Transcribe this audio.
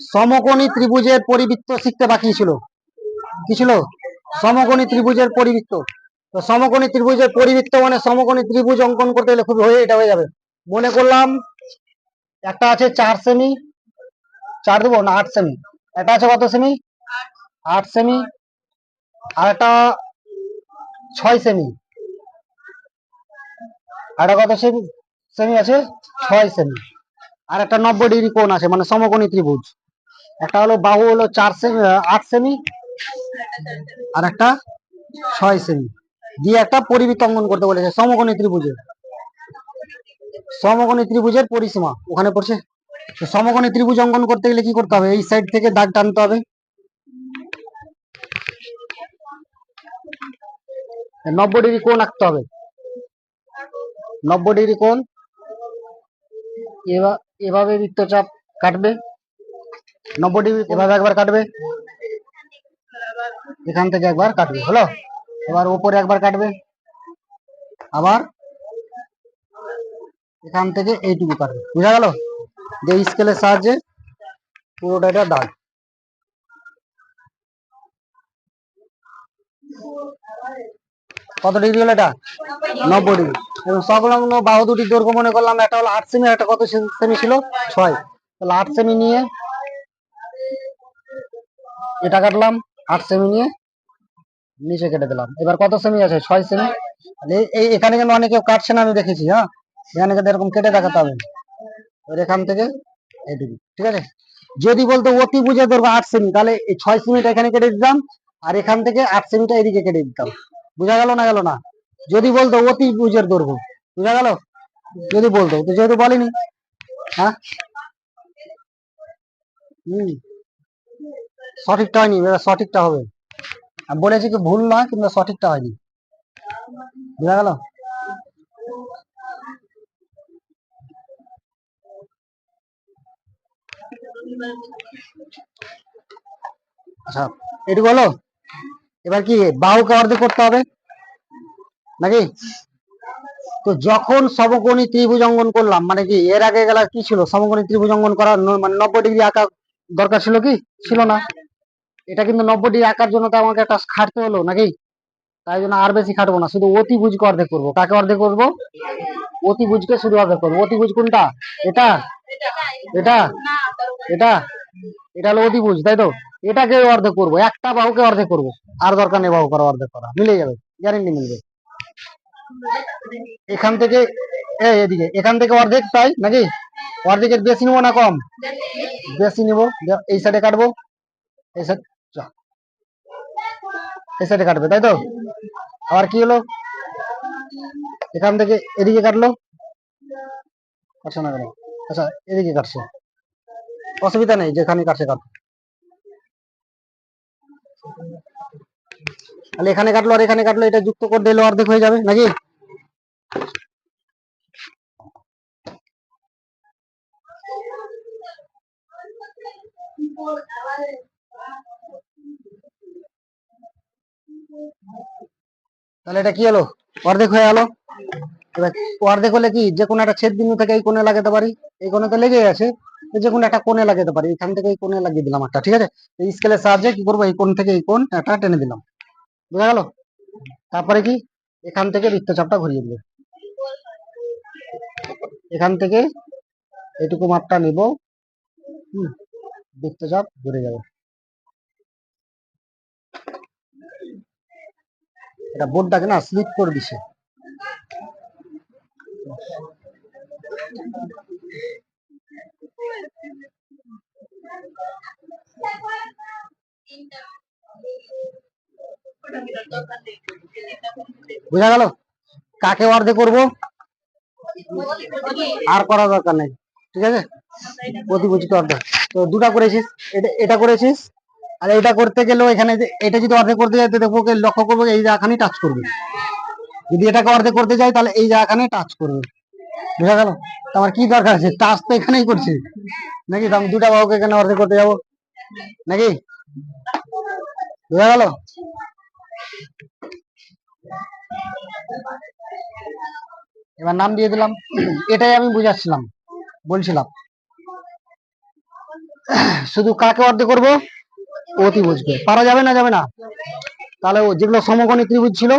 সমকোণী ত্রিভুজের পরিবৃত্ত শিখতে বাকি ছিল। কি ছিল? সমকোণী ত্রিভুজের পরিবৃত্ত। তো সমকোণী ত্রিভুজের পরিবৃত্ত মানে সমকোণী ত্রিভুজ অঙ্কন করতে গেলে খুব হয়ে এটা হয়ে যাবে। মনে করলাম, একটা আছে চার সেমি চার দেবো না, আট সেমি একটা আছে কত সেমি আট সেমি আর একটা ছয় সেমি আর কত সেমি সেমি আছে? ছয় সেমি আর একটা নব্বই ডিগ্রি কোণ আছে মানে সমকোণী ত্রিভুজ। একটা হলো বাহু হলো চার সেমি আট সেমি আর একটা ছয় সেমি দিয়ে একটা পরিবৃত্ত অঙ্কন করতে বলেছে, সমকোণী ত্রিভুজের। সমকোণী ত্রিভুজের পরিসীমা, ওখানে পড়ছে। সমকোণী ত্রিভুজ অঙ্কন করতে গেলে কি করতে হবে? এই সাইড থেকে দাগ টানতে হবে। নব্বই ডিগ্রি কোণ আঁকতে হবে। নব্বই ডিগ্রি এবা- এভাবে বৃত্তচাপ কাটবে। নব্বই ডিগ্রি এভাবে একবার কাটবে। এখান থেকে একবার কাটবে, হলো? এবার উপরে একবার কাটবে। আবার এখান থেকে এইটুকু কাটবে। বুঝা গেল? যে স্কেলের সাহায্যে পুরোটা এটা দাগ কত ডিগ্রি হলো এটা? নব্বই ডিগ্রি। এবং সংলগ্ন বাহু দুটি দৈর্ঘ্য মনে করলাম, একটা হলো আট সেমি একটা কত সেমি ছিল? ছয়। তাহলে আট সেমি নিয়ে এটা কাটলাম, আট সেমি নিয়ে নিচে কেটে দিলাম। এবার কত সেমি আছে? ছয় সেমি এই- এখানে কিন্তু অনেকে কাটছে না, আমি দেখেছি হ্যাঁ? এখানে কিন্তু এরকম কেটে দেখাতে হবে। এখান থেকে এইটুকু, ঠিক আছে? যদি বলতো অতি বুঝে ধরবো আট সেমি তাহলে এই ছয় সেমিটা এখানে কেটে দিতাম, আর এখান থেকে আট সেমিটা এদিকে কেটে দিতাম। বুঝা গেল না গেল না? যদি বলতো অতি বুঝের দৈর্ঘ্য বুঝা গেল? যদি বলতো যেহেতু বলিনি হ্যাঁ? হম। সঠিকটা হয়নি, এবার সঠিকটা হবে। আমি বলেছি কি ভুল নয়, কিন্তু সঠিকটা হয়নি। বুঝা গেল? আচ্ছা এটুকু হলো এবার কি বাহুকে অর্ধেক করতে হবে? নাকি? তো যখন সমকোণী ত্রিভুজ অঙ্কন করলাম মানে কি এর আগে গেলা কি ছিল? সমকোণী ত্রিভুজ অঙ্কন করার মানে নব্বই ডিগ্রি আঁকা দরকার ছিল কি? ছিল না। এটা কিন্তু নব্বই ডিগ্রি আঁকার জন্য তো আমাকে একটা খাটতে হলো নাকি? তাই জন্য আর বেশি খাটবো না, শুধু অতিভুজকে অর্ধেক করব। কাকে অর্ধেক করব? অতিভুজকে শুধু অর্ধেক করব। অতিভুজ কোনটা? এটা? এটা? এটা? এটা হলো অতিভুজ, তাই তো? এটাকে অর্ধেক করব, একটা বাহুকে অর্ধেক করব। আর দরকার নেই বাহু করা, অর্ধেক করা। মিলে যাবে গ্যারেন্টি মিলবে। এখান থেকে এদিকে, এখান থেকে অর্ধেক তাই নাকি? অর্ধেকের বেশি নেব না কম? বেশি নেব, এই সাইডে কাটবো। এই সাইড এই সাইডে কাটবে, তাই তো? আবার কি হলো? এখান থেকে এদিকে কাটলো? কাটছে না কেন? আচ্ছা এদিকে কাটছে। অসুবিধা নেই, যেখানে কাটছে কাট। তাহলে এখানে কাটলো আর এখানে কাটলো, এটা যুক্ত করে দিলে অর্ধেক হয়ে যাবে, নাকি? তাহলে এটা কি হলো? অর্ধেক হয়ে গেল। এবার অর্ধেক হলে কি? যে কোনো একটা ছেদ বিন্দু থেকে এই কোণে লাগাতে পারি। এই কোণে তো লেগে আছে। যে কোনো একটা কোণে লাগাতে পারি। এখান থেকে এই কোণে লাগিয়ে দিলাম একটা ঠিক আছে? এই স্কেলের সাহায্যে কি করব? এই কোণ থেকে এই কোণ একটা টেনে দিলাম। বুঝা গেল? তারপরে কি? এখান থেকে বৃত্তচাপটা ঘুরিয়ে দিবে। এখান থেকে এটুকু মাপটা নিব। হুম, বৃত্তচাপ ঘুরে যাবে। এটা বোর্ডটাকে না স্লিপ করে দিছে। বুঝা গেল? কাকে অর্ধে করব? আর করা দরকার নেই। ঠিক আছে? প্রতিভুজকে অর্ধেক। তো দুটা করেছিস? এটা করেছিস? আর এটা করতে গেলেও এখানে এটা যদি অর্ধেক করতে যাই দেখব লক্ষ্য করব এই জায়গাখানেই টাচ করবে। যদি এটাকে অর্ধেক করতে যাই তাহলে এই জায়গাখানে টাচ করবে। বুঝা গেল? আমার কি দরকার আছে? টাচ তো এখানেই করছি। নাকি? আমি দুটা বাহুকে এখানে অর্ধেক করতে যাব। নাকি? বুঝা গেল? এবার নাম দিয়ে দিলাম। এটাই আমি বুঝাচ্ছিলাম, বলছিলাম। শুধু কাকে অর্ধেক করব? অতিভুজকে পারা যাবে না যাবে না। তাহলে যেগুলো সমকোণী ত্রিভুজ ছিল